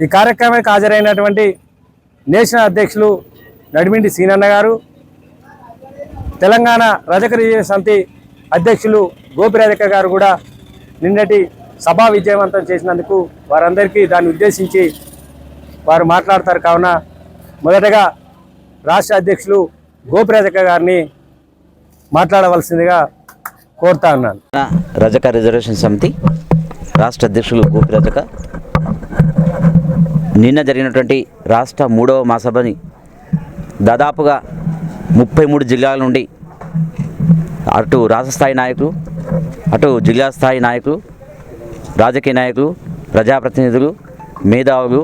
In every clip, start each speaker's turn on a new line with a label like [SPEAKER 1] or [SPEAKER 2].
[SPEAKER 1] ఈ కార్యక్రమానికి హాజరైనటువంటి నేషనల్ అధ్యక్షులు నడిమిండి సీనన్న గారు తెలంగాణ రజక రిజర్వ్ సమితి అధ్యక్షులు గోపిరాధిక గారు కూడా నిన్నటి సభా విజయవంతం చేసినందుకు వారందరికీ దాన్ని ఉద్దేశించి వారు మాట్లాడతారు. కావున మొదటగా రాష్ట్ర అధ్యక్షులు గోపిరాధిక గారిని మాట్లాడవలసిందిగా కోరుతా ఉన్నాను.
[SPEAKER 2] రజక రిజర్వేషన్ సమితి రాష్ట్ర అధ్యక్షులు గోపి రజక. నిన్న జరిగినటువంటి రాష్ట్ర మూడవ మహాసభని దాదాపుగా ముప్పై మూడు జిల్లాల నుండి అటు రాష్ట్ర స్థాయి నాయకులు అటు జిల్లా స్థాయి నాయకులు రాజకీయ నాయకులు ప్రజాప్రతినిధులు మేధావులు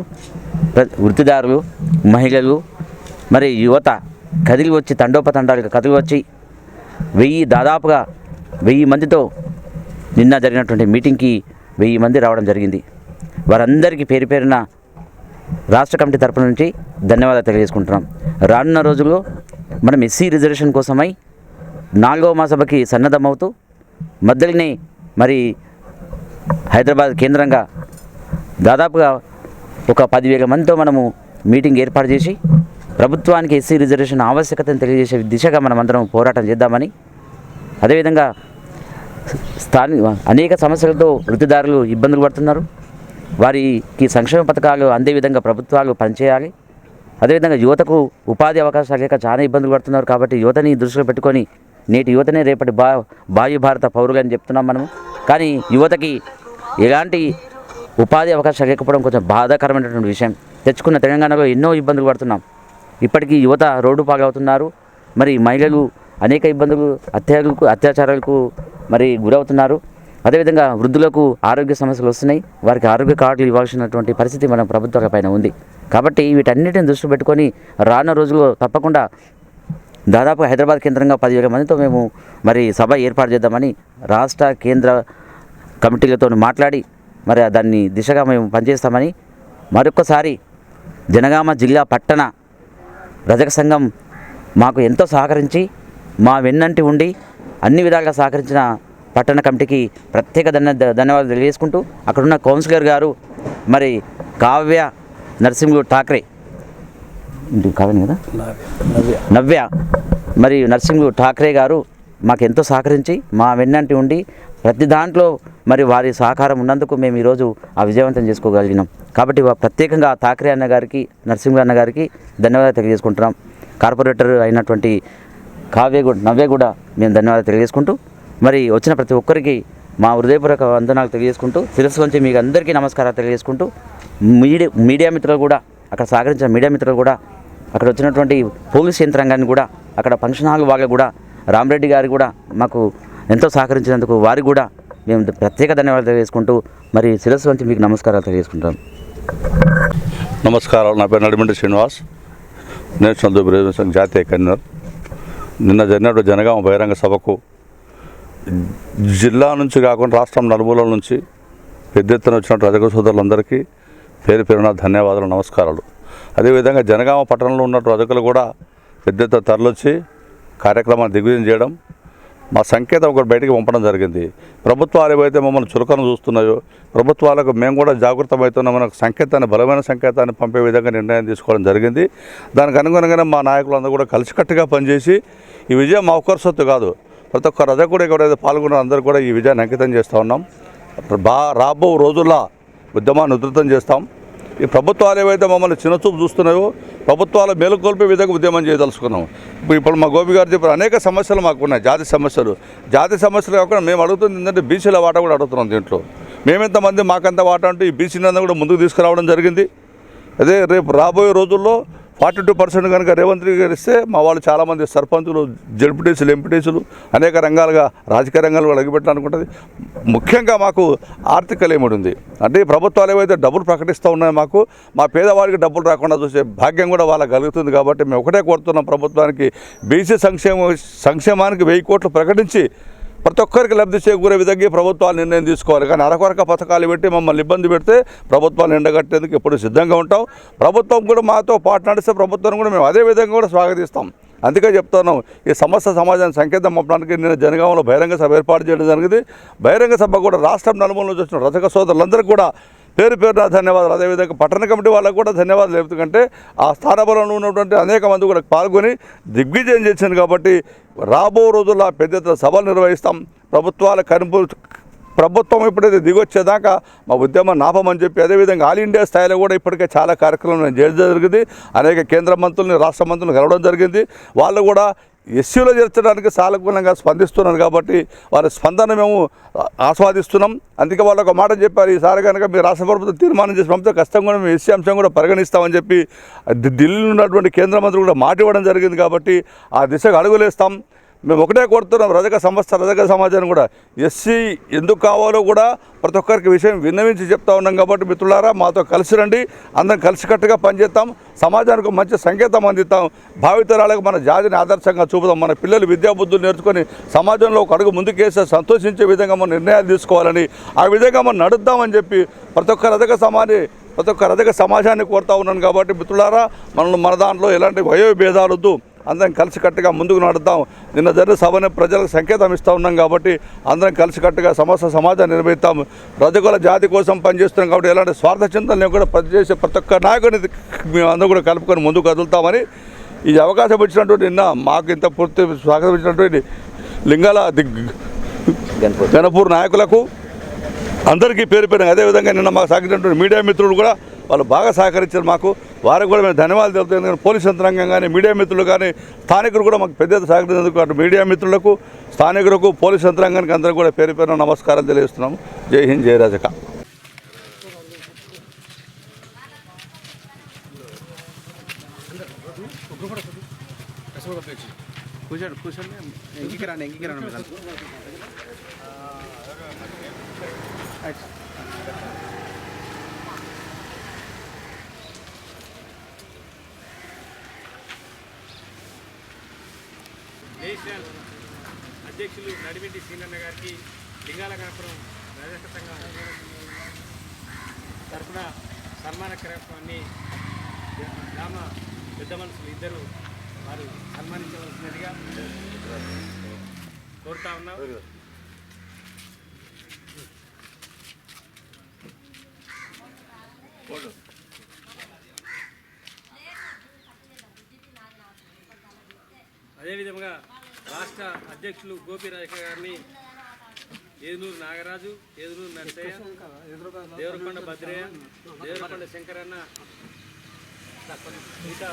[SPEAKER 2] వృత్తిదారులు మహిళలు మరి యువత కదిలి వచ్చి తండోపతండాలుగా కదిలి వచ్చి వెయ్యి దాదాపుగా వెయ్యి మందితో నిన్న జరిగినటువంటి మీటింగ్కి వెయ్యి మంది రావడం జరిగింది. వారందరికీ పేరు పేరున రాష్ట్ర కమిటీ తరపు నుంచి ధన్యవాదాలు తెలియజేసుకుంటున్నాం. రానున్న రోజుల్లో మనం ఎస్సీ రిజర్వేషన్ కోసమై నాలుగవ మహాసభకి సన్నద్ధమవుతూ మద్దలిని మరి హైదరాబాద్ కేంద్రంగా దాదాపుగా ఒక పదివేల మందితో మనము మీటింగ్ ఏర్పాటు చేసి ప్రభుత్వానికి ఎస్సీ రిజర్వేషన్ ఆవశ్యకతను తెలియజేసే దిశగా మనమందరం పోరాటం చేద్దామని అదేవిధంగా స్థానిక అనేక సమస్యలతో వృత్తిదారులు ఇబ్బందులు పడుతున్నారు. వారికి సంక్షేమ పథకాలు అందే విధంగా ప్రభుత్వాలు పనిచేయాలి. అదేవిధంగా యువతకు ఉపాధి అవకాశాలు లేక చాలా ఇబ్బందులు పడుతున్నారు కాబట్టి యువతని దృష్టిలో పెట్టుకొని నేటి యువతనే రేపటి బా భావి భారత పౌరులు అని చెప్తున్నాం మనము. కానీ యువతకి ఎలాంటి ఉపాధి అవకాశాలు లేకపోవడం కొంచెం బాధాకరమైనటువంటి విషయం. తెచ్చుకున్న తెలంగాణలో ఎన్నో ఇబ్బందులు పడుతున్నాం. ఇప్పటికీ యువత రోడ్డు పాలవుతున్నారు. మరి మహిళలు అనేక ఇబ్బందులు అత్యాచారాలకు అత్యాచారాలకు మరి గురవుతున్నారు. అదేవిధంగా వృద్ధులకు ఆరోగ్య సమస్యలు వస్తున్నాయి. వారికి ఆరోగ్య కార్డులు ఇవ్వాల్సినటువంటి పరిస్థితి మన ప్రభుత్వాల పైన ఉంది. కాబట్టి వీటన్నిటిని దృష్టి పెట్టుకొని రానున్న రోజుల్లో తప్పకుండా దాదాపు హైదరాబాద్ కేంద్రంగా పదివేల మందితో మేము మరి సభ ఏర్పాటు చేద్దామని రాష్ట్ర కేంద్ర కమిటీలతో మాట్లాడి మరి దాన్ని దిశగా మేము పనిచేస్తామని మరొకసారి జనగామ జిల్లా పట్టణ రజక సంఘం మాకు ఎంతో సహకరించి మా వెన్నంటి ఉండి అన్ని విధాలుగా సహకరించిన పట్టణ కమిటీకి ప్రత్యేక ధన్య ధన్యవాదాలు తెలియజేసుకుంటూ అక్కడున్న కౌన్సిలర్ గారు మరి కావ్య నరసింహులు ఠాక్రే. ఇంటి కదా? నవ్య. మరి నర్సింగ్ ఠాక్రే గారు మాకు ఎంతో సహకరించి మా వెన్నంటి ఉండి ప్రతి దాంట్లో మరి వారి సహకారం ఉన్నందుకు మేము ఈరోజు ఆ విజయవంతం చేసుకోగలిగినాం. కాబట్టి ప్రత్యేకంగా ఠాక్రే అన్న గారికి నరసింహ అన్న గారికి ధన్యవాదాలు తెలియజేసుకుంటున్నాం. కార్పొరేటర్ అయినటువంటి కావ్య కూడా నవ్య కూడా మేము ధన్యవాదాలు తెలియజేసుకుంటూ మరి వచ్చిన ప్రతి ఒక్కరికి మా హృదయపూర్వక వందనాలు తెలియజేసుకుంటూ శిరస్సు నుంచి మీకు అందరికీ నమస్కారాలు తెలియజేసుకుంటూ మీడియా మీడియా మిత్రులు కూడా అక్కడ సహకరించిన మీడియా మిత్రులు కూడా అక్కడ వచ్చినటువంటి పోలీస్ యంత్రాంగాన్ని కూడా అక్కడ ఫంక్షన్ హాల్ వాళ్ళు కూడా రామరెడ్డి గారు కూడా మాకు ఎంతో సహకరించినందుకు వారికి కూడా మేము ప్రత్యేక ధన్యవాదాలు తెలియజేసుకుంటూ మరి శిరస్సు నుంచి మీకు నమస్కారాలు తెలియజేసుకుంటాం.
[SPEAKER 3] నమస్కారం నా పేరు నడిమండి శ్రీనివాస్. నేషనల్ జాతీయ కన్వీనర్. నిన్న జరిగినటువంటి జనగామ బహిరంగ సభకు జిల్లా నుంచి కాకుండా రాష్ట్రం నలుమూలల నుంచి పెద్ద ఎత్తున వచ్చిన రజక సోదరులందరికీ పేరు పేరున ధన్యవాదాలు నమస్కారాలు. అదేవిధంగా జనగామ పట్టణంలో ఉన్న రజకులు కూడా పెద్ద ఎత్తున తరలొచ్చి కార్యక్రమాన్ని దిగ్విజయం చేయడం మా సంకేతం ఒకటి బయటకు పంపడం జరిగింది. ప్రభుత్వాలు ఏవైతే మమ్మల్ని చురుకను చూస్తున్నాయో ప్రభుత్వాలకు మేము కూడా జాగృతమవుతున్న మనకు సంకేతాన్ని బలమైన సంకేతాన్ని పంపే విధంగా నిర్ణయం తీసుకోవడం జరిగింది. దానికి అనుగుణంగానే మా నాయకులందరూ కూడా కలిసికట్టుగా పనిచేసి ఈ విజయం మా ఒక్కరి సొత్తు కాదు ప్రతి ఒక్క రజకుడు ఎవరైతే పాల్గొన్న అందరూ కూడా ఈ విజయాన్ని అంకితం చేస్తూ ఉన్నాం. బా రాబో రోజుల్లో ఉద్యమాన్ని ఉధృతం చేస్తాం. ఈ ప్రభుత్వాలు ఏవైతే మమ్మల్ని చిన్నచూపు చూస్తున్నాయో ప్రభుత్వాలు మేలుకొల్పే విధంగా ఉద్యమం చేయదలుచుకున్నాం. ఇప్పుడు ఇప్పుడు మా గోపి గారు చెప్పిన అనేక సమస్యలు మాకు ఉన్నాయి జాతి సమస్యలు. జాతి సమస్యలు కాకుండా మేము అడుగుతుంది ఏంటంటే బీసీల వాటా కూడా అడుగుతున్నాం దీంట్లో. మేమెంతమంది మాకంత వాటా అంటూ ఈ బీసీని కూడా ముందుకు తీసుకురావడం జరిగింది. అదే రేపు రాబోయే రోజుల్లో ఫార్టీ టూ పర్సెంట్ కనుక రేవంత్ రెడ్డి గారు ఇస్తే మా వాళ్ళు చాలామంది సర్పంచులు జడ్పీటీసులు ఎంపీటీసులు అనేక రంగాలుగా రాజకీయ రంగాలు కూడా అగిపెట్టాలనుకుంటుంది ముఖ్యంగా మాకు ఆర్థిక లేముడు ఉంది. అంటే ఈ ప్రభుత్వాలు ఏవైతే డబ్బులు ప్రకటిస్తూ ఉన్నాయో మాకు మా పేదవాడికి డబ్బులు రాకుండా చూసే భాగ్యం కూడా వాళ్ళకి కలుగుతుంది కాబట్టి మేము ఒకటే కోరుతున్నాం ప్రభుత్వానికి. బీసీ సంక్షేమ సంక్షేమానికి వెయ్యి కోట్లు ప్రకటించి ప్రతి ఒక్కరికి లబ్ధి చేకూరే విధంగా ప్రభుత్వాలు నిర్ణయం తీసుకోవాలి. కానీ అరకొరక పథకాలు పెట్టి మమ్మల్ని ఇబ్బంది పెడితే ప్రభుత్వాలు ఎండగట్టేందుకు ఎప్పుడు సిద్ధంగా ఉంటాం. ప్రభుత్వం కూడా మాతో పాటు నడిస్తే ప్రభుత్వం కూడా మేము అదే విధంగా కూడా స్వాగతిస్తాం. అందుకే చెప్తున్నాం ఈ సమస్త సమాజాన్ని సంకేతం పంపడానికి నేను జనగామంలో బహిరంగ సభ ఏర్పాటు చేయడం జరిగింది. బహిరంగ సభ కూడా రాష్ట్రం నలుమూల నుంచి వచ్చిన రజక సోదరులందరూ కూడా పేరు పేరున ధన్యవాదాలు. అదేవిధంగా పట్టణ కమిటీ వాళ్ళకు కూడా ధన్యవాదాలు. ఎందుకంటే ఆ స్థానబలంలో ఉన్నటువంటి అనేక మంది కూడా పాల్గొని దిగ్విజయం చేసింది కాబట్టి రాబో రోజుల్లో పెద్ద ఎత్తున సభలు నిర్వహిస్తాం. ప్రభుత్వాల కనుపు ప్రభుత్వం ఎప్పుడైతే దిగొచ్చేదాకా మా ఉద్యమం నాపమని చెప్పి అదేవిధంగా ఆల్ ఇండియా స్థాయిలో కూడా ఇప్పటికే చాలా కార్యక్రమాలు చేయడం జరిగింది. అనేక కేంద్ర మంత్రుల్ని రాష్ట్ర మంత్రులను కలవడం జరిగింది. వాళ్ళు కూడా ఎస్సీలో చేర్చడానికి సానుకూలంగా స్పందిస్తున్నారు కాబట్టి వారి స్పందన మేము ఆస్వాదిస్తున్నాం. అందుకే వాళ్ళు ఒక మాట చెప్పారు ఈసారి కనుక మీ రాష్ట్ర ప్రభుత్వం తీర్మానం చేసి పంపితే ఖచ్చితంగా కూడా మేము ఎస్సీ అంశం కూడా పరిగణిస్తామని చెప్పి ఢిల్లీలో ఉన్నటువంటి కేంద్ర మంత్రులు కూడా మాట ఇవ్వడం జరిగింది కాబట్టి ఆ దిశగా అడుగులేస్తాం. మేము ఒకటే కోరుతున్నాం రజక సంస్థ రజక సమాజాన్ని కూడా. ఎస్సీ ఎందుకు కావాలో కూడా ప్రతి ఒక్కరికి విషయం విన్నవించి చెప్తా ఉన్నాం కాబట్టి మిత్రులారా మాతో కలిసి రండి. అందరం కలిసికట్టుగా పనిచేస్తాం. సమాజానికి మంచి సంకేతం అందిస్తాం. భావితరాలకు మన జాతిని ఆదర్శంగా చూపుదాం మన పిల్లలు విద్యాబుద్ధులు నేర్చుకొని సమాజంలో ఒక అడుగు ముందుకేస్తే సంతోషించే విధంగా మనం నిర్ణయాలు తీసుకోవాలని ఆ విధంగా మనం నడుద్దామని చెప్పి ప్రతి ఒక్క రజక సమాజం ప్రతి ఒక్క రజక సమాజాన్ని కోరుతా ఉన్నాను కాబట్టి మిత్రులారా మనల్ని మన దాంట్లో ఎలాంటి వయోభేదాలు వద్దు. అందరం కలిసికట్టుగా ముందుకు నడుద్దాం. నిన్న జరిగిన సభని ప్రజలకు సంకేతం ఇస్తూ ఉన్నాం కాబట్టి అందరం కలిసికట్టుగా సమస్త సమాజాన్ని నిర్వహిస్తాం రజకుల జాతి కోసం పనిచేస్తున్నాం కాబట్టి ఎలాంటి స్వార్థ చింతన కూడా ప్రతి చేసే ప్రతి ఒక్క నాయకుని మేము అందరూ కూడా కలుపుకొని ముందుకు కదులుతామని ఈ అవకాశం ఇచ్చినటువంటి నిన్న మాకు ఇంత పూర్తి స్వాగతం ఇచ్చినటువంటి లింగాల దిగ్ గణపూర్. నాయకులకు అందరికీ పేరు పేరు అదేవిధంగా నిన్న మాకు సహకరించినటువంటి మీడియా మిత్రులు కూడా వాళ్ళు బాగా సహకరించారు మాకు. వారికి కూడా మేము ధన్యవాదాలు తెలుపుతాం. ఎందుకంటే పోలీస్ యంత్రాంగం కానీ మీడియా మిత్రులు కానీ స్థానికులు కూడా మాకు పెద్ద ఎత్తున సహకరించేందుకు అటు మీడియా మిత్రులకు స్థానికులకు పోలీస్ యంత్రాంగానికి అందరూ కూడా పేరు పేరున నమస్కారం తెలియజేస్తున్నాము. జై హింద్ జై రజక.
[SPEAKER 4] కూర్చోండి కూర్చోండి ఎంకికి రండి ఎంకికి రండి మీరు
[SPEAKER 1] అధ్యక్షులు నడిమిటి సీనన్న గారికి లింగాల కనపురం రాజక సంఘం తరఫున సన్మాన కార్యక్రమాన్ని గ్రామ పెద్ద మనుషులు ఇద్దరు వారు సన్మానించవలసినదిగా కోరుతా ఉన్నాం. అదేవిధంగా రాష్ట్ర అధ్యక్షులు గోపి గారిని ఏదునూరు నాగరాజు ఏదునూరు నరసయ్య దేవరకొండ భద్రయ్య దేవరకొండ శంకరన్న మిగతా